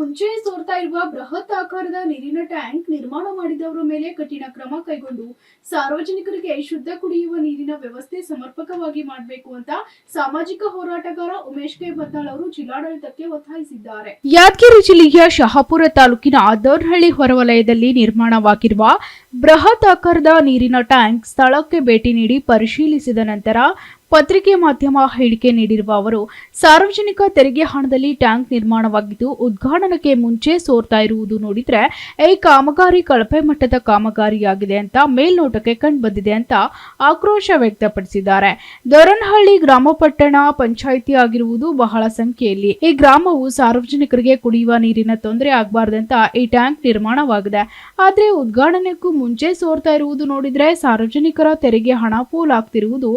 ಮುಂಚೆಯೇ ಸೋರ್ತಾ ಇರುವ ಬೃಹತ್ ಆಕಾರದ ನೀರಿನ ಟ್ಯಾಂಕ್ ನಿರ್ಮಾಣ ಮಾಡಿದವರ ಮೇಲೆ ಕಠಿಣ ಕ್ರಮ ಕೈಗೊಂಡು ಸಾರ್ವಜನಿಕರಿಗೆ ಶುದ್ಧ ಕುಡಿಯುವ ನೀರಿನ ವ್ಯವಸ್ಥೆ ಸಮರ್ಪಕವಾಗಿ ಮಾಡಬೇಕು ಅಂತ ಸಾಮಾಜಿಕ ಹೋರಾಟಗಾರ ಉಮೇಶ್ ಕೆ. ಬತ್ತಾಳ್ ಅವರು ಜಿಲ್ಲಾಡಳಿತಕ್ಕೆ ಒತ್ತಾಯಿಸಿದ್ದಾರೆ. ಯಾದಗಿರಿ ಜಿಲ್ಲೆಯ ಶಹಾಪುರ ತಾಲೂಕಿನ ದೋರ್ನಹಳ್ಳಿ ಹೊರವಲಯದಲ್ಲಿ ನಿರ್ಮಾಣವಾಗಿರುವ ಬೃಹತ್ ಆಕಾರದ ನೀರಿನ ಟ್ಯಾಂಕ್ ಸ್ಥಳಕ್ಕೆ ಭೇಟಿ ನೀಡಿ ಪರಿಶೀಲಿಸಿದ ನಂತರ ಪತ್ರಿಕೆ ಮಾಧ್ಯಮ ಹೇಳಿಕೆ ನೀಡಿರುವ ಅವರು, ಸಾರ್ವಜನಿಕ ತೆರಿಗೆ ಹಣದಲ್ಲಿ ಟ್ಯಾಂಕ್ ನಿರ್ಮಾಣವಾಗಿದ್ದು, ಉದ್ಘಾಟನಕ್ಕೆ ಮುಂಚೆ ಸೋರ್ತಾ ಇರುವುದು ನೋಡಿದ್ರೆ ಈ ಕಾಮಗಾರಿ ಕಳಪೆ ಮಟ್ಟದ ಕಾಮಗಾರಿಯಾಗಿದೆ ಅಂತ, ಮೇಲ್ನೋಟಕ್ಕೆ ಕಂಡುಬಂದಿದೆ ಅಂತ ಆಕ್ರೋಶ ವ್ಯಕ್ತಪಡಿಸಿದ್ದಾರೆ. ದೊರನಹಳ್ಳಿ ಗ್ರಾಮ ಪಟ್ಟಣ ಪಂಚಾಯಿತಿ ಆಗಿರುವುದು ಬಹಳ ಸಂಖ್ಯೆಯಲ್ಲಿ. ಈ ಗ್ರಾಮವು ಸಾರ್ವಜನಿಕರಿಗೆ ಕುಡಿಯುವ ನೀರಿನ ತೊಂದರೆ ಆಗಬಾರ್ದಂತ ಈ ಟ್ಯಾಂಕ್ ನಿರ್ಮಾಣವಾಗಿದೆ. ಆದರೆ ಉದ್ಘಾಟನೆಗೂ ಮುಂಚೆ ಸೋರ್ತಾ ಇರುವುದು ನೋಡಿದ್ರೆ, ಸಾರ್ವಜನಿಕರ ತೆರಿಗೆ ಹಣ ಪೋಲಾಗ್ತಿರುವುದು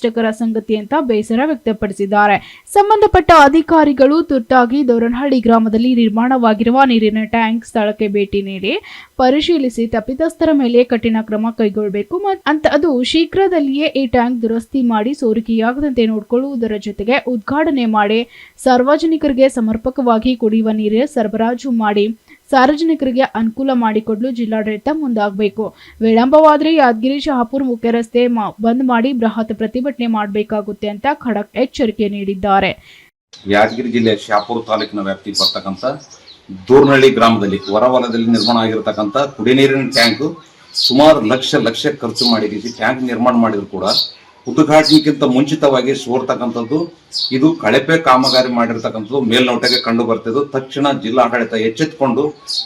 ದುರದೃಷ್ಟಕರ ಸಂಗತಿ ಅಂತ ಬೇಸರ ವ್ಯಕ್ತಪಡಿಸಿದ್ದಾರೆ. ಸಂಬಂಧಪಟ್ಟ ಅಧಿಕಾರಿಗಳು ತುರ್ತಾಗಿ ದೋರನಹಳ್ಳಿ ಗ್ರಾಮದಲ್ಲಿ ನಿರ್ಮಾಣವಾಗಿರುವ ನೀರಿನ ಟ್ಯಾಂಕ್ ಸ್ಥಳಕ್ಕೆ ಭೇಟಿ ನೀಡಿ ಪರಿಶೀಲಿಸಿ ತಪ್ಪಿತಸ್ಥರ ಮೇಲೆ ಕಠಿಣ ಕ್ರಮ ಕೈಗೊಳ್ಳಬೇಕು ಅಂತ ಅದು ಶೀಘ್ರದಲ್ಲಿಯೇ ಈ ಟ್ಯಾಂಕ್ ದುರಸ್ತಿ ಮಾಡಿ ಸೋರಿಕೆಯಾಗದಂತೆ ನೋಡಿಕೊಳ್ಳುವುದರ ಜೊತೆಗೆ ಉದ್ಘಾಟನೆ ಮಾಡಿ ಸಾರ್ವಜನಿಕರಿಗೆ ಸಮರ್ಪಕವಾಗಿ ಕುಡಿಯುವ ನೀರು ಸರಬರಾಜು ಮಾಡಿ. ಸಾರ್ವಜನಿಕರಿಗೆ ಅನುಕೂಲ ಮಾಡಿಕೊಡಲು ಜಿಲ್ಲಾಡಳಿತ ಮುಂದಾಗಬೇಕು. ವಿಳಂಬವಾದರೆ ಯಾದಗಿರಿ, ಶಹಾಪುರ್ ಮುಖ್ಯ ರಸ್ತೆ ಬಂದ್ ಮಾಡಿ ಬೃಹತ್ ಪ್ರತಿಭಟನೆ ಮಾಡಬೇಕಾಗುತ್ತೆ ಅಂತ ಖಡಕ್ ಎಚ್ಚರಿಕೆ ನೀಡಿದ್ದಾರೆ. ಯಾದಗಿರಿ ಜಿಲ್ಲೆ ಶಾಪುರ ತಾಲೂಕಿನ ವ್ಯಾಪ್ತಿ ಬರ್ತಕ್ಕಂಥ ದೂರ್ನಹಳ್ಳಿ ಗ್ರಾಮದಲ್ಲಿ ಹೊರವಲಯದಲ್ಲಿ ನಿರ್ಮಾಣ ಆಗಿರತಕ್ಕಂಥ ಕುಡಿ ನೀರಿನ ಟ್ಯಾಂಕ್ ಸುಮಾರು ಲಕ್ಷ ಲಕ್ಷ ಖರ್ಚು ಮಾಡಿ ಟ್ಯಾಂಕ್ ನಿರ್ಮಾಣ ಮಾಡಿದ್ರು ಕೂಡ ಉದ್ಘಾಟನೆಗಿಂತ ಮುಂಚಿತವಾಗಿ ಸೋರ್ತಕ್ಕಂಥದ್ದು, ಇದು ಕಳಪೆ ಕಾಮಗಾರಿ ಮಾಡಿರ್ತಕ್ಕಂಥದ್ದು ಮೇಲ್ನೋಟಕ್ಕೆ ಕಂಡು ಬರ್ತಿದ್ದು. ತಕ್ಷಣ ಜಿಲ್ಲಾಡಳಿತ ಎಚ್ಚೆತ್ತುಕೊಂಡು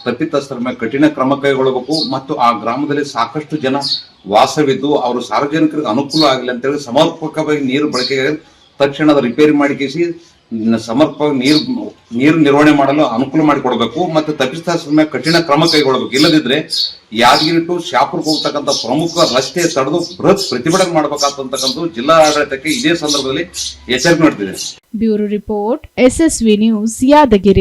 ತಪ್ಪಿತಸ್ಥರ ಮೇಲೆ ಕಠಿಣ ಕ್ರಮ ಕೈಗೊಳ್ಳಬೇಕು. ಮತ್ತು ಆ ಗ್ರಾಮದಲ್ಲಿ ಸಾಕಷ್ಟು ಜನ ವಾಸವಿದ್ದು, ಅವರು ಸಾರ್ವಜನಿಕರಿಗೆ ಅನುಕೂಲ ಆಗಲಿ ಅಂತೇಳಿ ಸಮರ್ಪಕವಾಗಿ ನೀರು ಬಳಕೆಗೆ ತಕ್ಷಣದ ರಿಪೇರಿ ಮಾಡಿಕೇಸಿ ಸಮರ್ಪಕ ನೀರು ನೀರು ನಿರ್ವಹಣೆ ಮಾಡಲು ಅನುಕೂಲ ಮಾಡಿಕೊಡ್ಬೇಕು ಮತ್ತು ತಪ್ಪಿತಸ್ಥರ ಕಠಿಣ ಕ್ರಮ ಕೈಗೊಳ್ಳಬೇಕು ಇಲ್ಲದಿದ್ರೆ ಯಾದಗಿರಿ ಟು ಶಾಪುರ್ಗೆ ಹೋಗ್ತಕ್ಕಂಥ ಪ್ರಮುಖ ರಸ್ತೆ ತಡೆದು ಬೃಹತ್ ಪ್ರತಿಭಟನೆ ಮಾಡಬೇಕಾದಂತಕ್ಕಂಥ ಜಿಲ್ಲಾ ಆಡಳಿತಕ್ಕೆ ಇದೇ ಸಂದರ್ಭದಲ್ಲಿ ಎಚ್ಚರಿಕೆ ನೀಡುತ್ತಿದೆ bureau report, SSV news, Yadgiri.